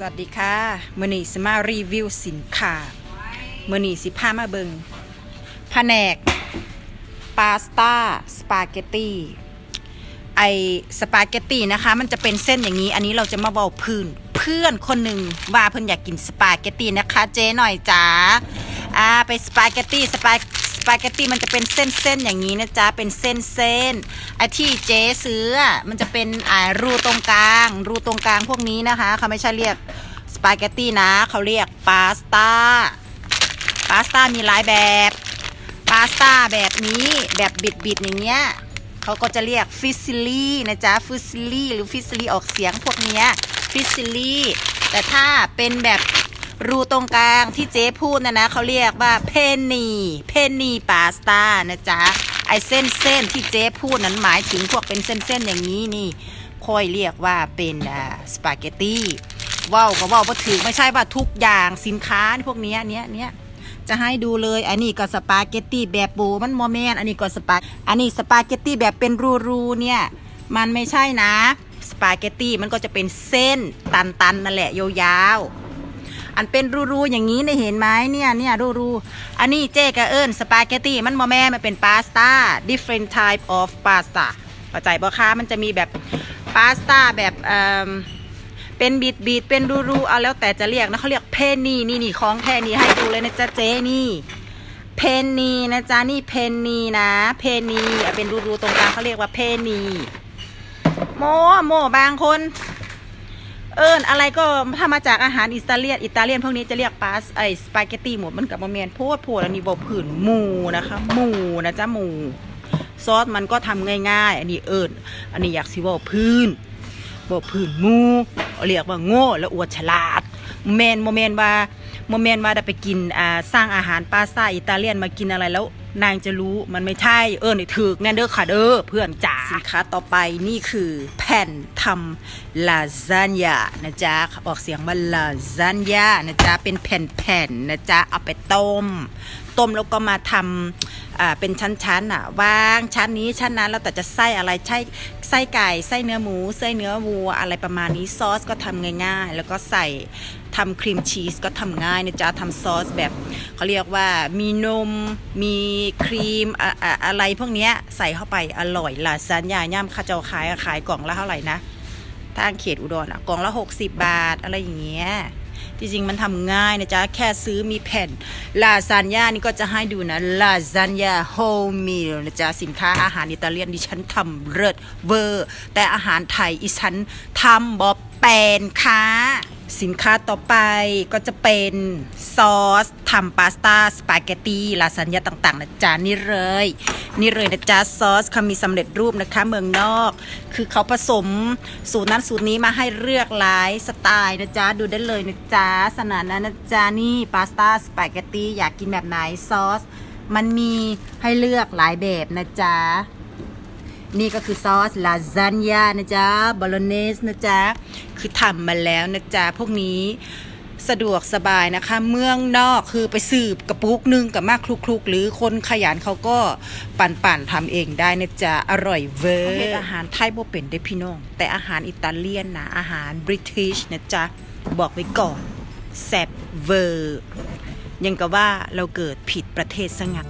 สวัสดีค่ะมือนีสมารีวิวสินค้ามือนีสิพามาเบิงแผนกปาสต้าสปาเกตตี้ไอสปาเกตตี้นะคะ มันจะเป็นเส้นอย่างนี้ อันนี้เราจะมาบอกพื้น เพื่อนคนหนึ่งว่าเพื่อนอยากกินสปาเกตตี้นะคะ เจ๊หน่อยจ้าอ่าไปสปาเกตตี้สปา ปาเกตตี้มันจะเป็นเส้นๆอย่างนี้นะจ๊ะ เป็นเส้นๆไอที่เจ๊ซื้อมันจะเป็นอ่ารูตรงกลาง รูตรงกลางพวกนี้นะคะ เขาไม่ใช่เรียกสปาเกตตี้นะ เขาเรียกพาสต้าพาสต้ามีหลายแบบพาสต้าแบบนี้แบบบิดๆอย่างเงี้ยเขาก็จะเรียกฟิสซิลี่นะจ๊ะฟิสซิลี่หรือฟิสซิลี่ออกเสียงพวกเนี้ยฟิสซิลี่แต่ถ้าเป็นแบบ รูตรงกลางที่เจ๊พูดนะนะเขาเรียกว่าเพนนีเพนนีพาสต้านะจ๊ะไอเส้นเส้นที่เจ๊พูดนั้นหมายถึงพวกเป็นเส้นๆอย่างนี้นี่ค่อยเรียกว่าเป็นสปาเกตตี้ว่าวก็ว่าวก็ถือไม่ใช่ว่าทุกอย่างสินค้าพวกเนี้ยเนี้ยเนี้ยจะให้ดูเลยอันนี้ก็สปาเกตตี้แบบโบมันโมเมนอันนี้ก็สปาอันนี้สปาเกตตี้แบบเป็นรูๆเนี่ยมันไม่ใช่นะ สปาเกตตี้มันก็จะเป็นเส้นตันๆนั่นแหละยาวๆ อันเป็นรูๆอย่างนี้เนี่ยเห็นไหมเนี่ยเนี่ยรูๆอันนี้เจ๊กะเอิญสปาเกตตี้มันโมแม่มันเป็นพาสต้า different type of pasta เข้าใจบ่คะมันจะมีแบบพาสต้าแบบเอ่อเป็นบีดบีดเป็นรูรูเอาแล้วแต่จะเรียกนะเขาเรียกเพนนีนี่นี่ของแท้นี่ให้ดูเลยนะจ๊ะเจ๊นี่เพนนีนะจ๊ะนี่เพนนีนะเพนนีอะเป็นรูรูตรงกลางเขาเรียกว่าเพนนีโมโมบางคน เอิญอะไรก็ถ้ามาจากอาหารอิตาเลียนอิตาเลียนพวกนี้จะเรียกปาสไอสปาเกตตีหมดมันกับมะเมียนโพดโพดอันนี้บอกผื่นหมูนะคะหมูนะจ๊ะหมูซอสมันก็ทำง่ายๆ อันนี้เอิญอันนี้อยากสิบอกพื้นบอกผื่นหมูเรียกว่าโง่และอวดฉลาด โมเมนโมเมนว่าโมเมนว่าได้ไปกินอ่าสร้างอาหารปาสต้าอิตาเลียนมากินอะไรแล้วนางจะรู้มันไม่ใช่เออในถึกแน่เด้อค่ะเด้อเพื่อนจ๋าสินค้าต่อไปนี่คือแผ่นทำลาซานญานะจ๊ะออกเสียงว่าลาซานญานะจ๊ะเป็นแผ่นๆนะจ๊ะเอาไปต้ม ต้มแล้วก็มาทำ เป็นชั้นๆอะวางชั้นนี้ชั้นนั้นแล้วแต่จะไส้อะไรใช่ไส้ไก่ไส้เนื้อหมูไส้เนื้อวัวอะไรประมาณนี้ซอสก็ทำง่ายๆ แล้วก็ใส่ทำครีมชีสก็ทำง่ายนะจ๊ะทำซอสแบบเขาเรียกว่ามีนม มีครีมอะอะอะไรพวกเนี้ยใส่เข้าไปอร่อยลาซานญ่าย่ำข้าเจ้าขายขายกล่องละเท่าไหร่นะทางเขตอุดรอะกล่องละ 60 บาทอะไรอย่างเงี้ย จริงๆมันทำง่ายนะจ๊ะ แค่ซื้อมีแผ่นลาซานญ่านี่ก็จะให้ดูนะลาซานญ่าโฮมมีนะจ๊ะ สินค้าอาหารอิตาเลียนดิฉันทำเลิศเวอร์ แต่อาหารไทยอีฉันทำบอบ เป็นค่ะสินค้าต่อไปก็จะเป็นซอสทำพาสต้าสปาเกตตีลาซานญ่าต่างๆนะจ๊ะนี่เลย นี่เลยนะจ๊ะซอสเขามีสำเร็จรูปนะคะ เมืองนอก คือเขาผสมสูตรนั้นสูตรนี้มาให้เลือกหลายสไตล์นะจ๊ะดูได้เลยนะจ๊ะสนานนั้นนะจ๊ะนี่พาสต้าสปาเกตตีอยากกินแบบไหนซอส มันมีให้เลือกหลายแบบนะจ๊ะ นี่ก็คือซอสลาซานญานะจ๊ะบอลเนสนะจ๊ะ คือทำมาแล้วนะจ๊ะ พวกนี้สะดวกสบายนะคะ เมืองนอกคือไปสืบกระปุกหนึงกับมากคลุกๆ หรือคนขยันเขาก็ปั่นๆทำเองได้นะจ๊ะ อร่อยเวอร์อาหารไทยบ่เป็นได้พี่น้อง แต่อาหารอิตาเลียนนะ อาหารบริติชนะจ๊ะ บอกไว้ก่อนแซ่บเวอร์ยังกับว่าเราเกิดผิดประเทศสงัด